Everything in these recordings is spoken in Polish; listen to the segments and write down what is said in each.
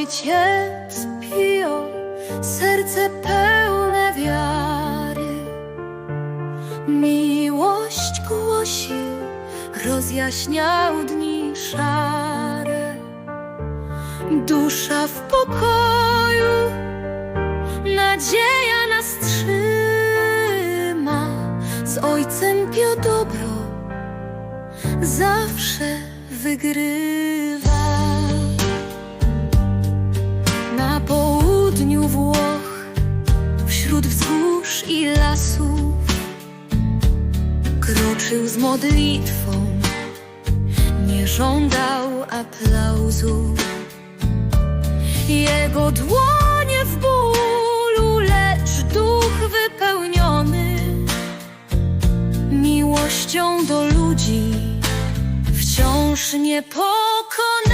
Ojciec Pio, serce pełne wiary, miłość głosił, rozjaśniał dni szare. Dusza w pokoju, nadzieja nas trzyma, z Ojcem Pio dobro zawsze wygrywa. I lasów, kroczył z modlitwą, nie żądał aplauzu. Jego dłonie w bólu, lecz duch wypełniony miłością do ludzi, wciąż niepokonany.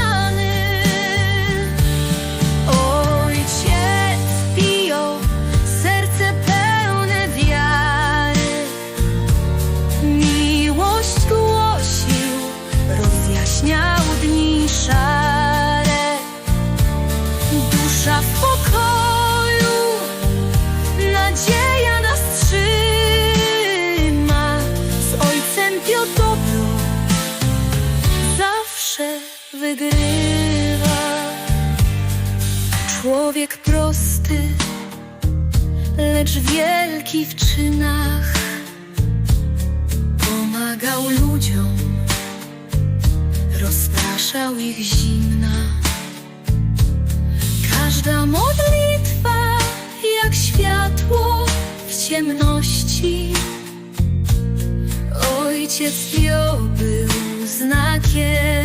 Wygrywa. Człowiek prosty, lecz wielki w czynach, pomagał ludziom, rozpraszał ich zimna. Każda modlitwa jak światło w ciemności. Ojciec Pio był znakiem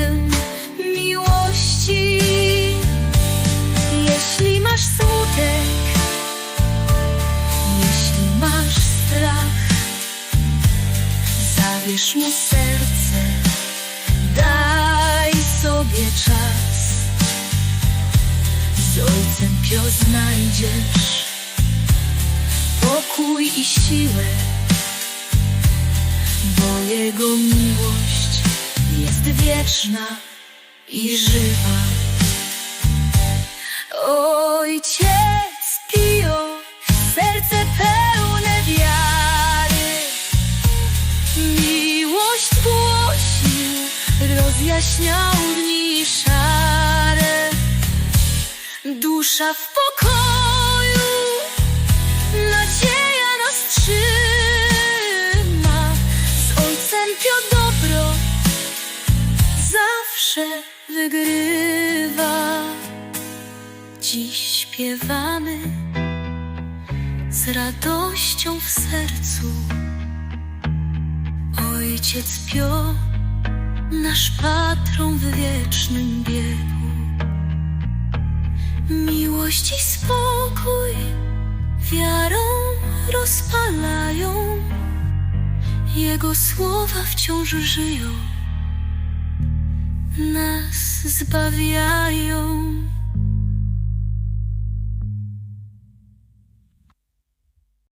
zabierz mu serce, daj sobie czas. Z Ojcem Pio znajdziesz pokój i siłę, bo Jego miłość jest wieczna i żywa. Rozjaśniał dni szare. Dusza w pokoju, nadzieja nas trzyma. Z Ojcem Pio dobro zawsze wygrywa. Dziś śpiewamy z radością w sercu. Ojciec Pio, nasz patron w wiecznym biegu. Miłość i spokój wiarą rozpalają, Jego słowa wciąż żyją, nas zbawiają.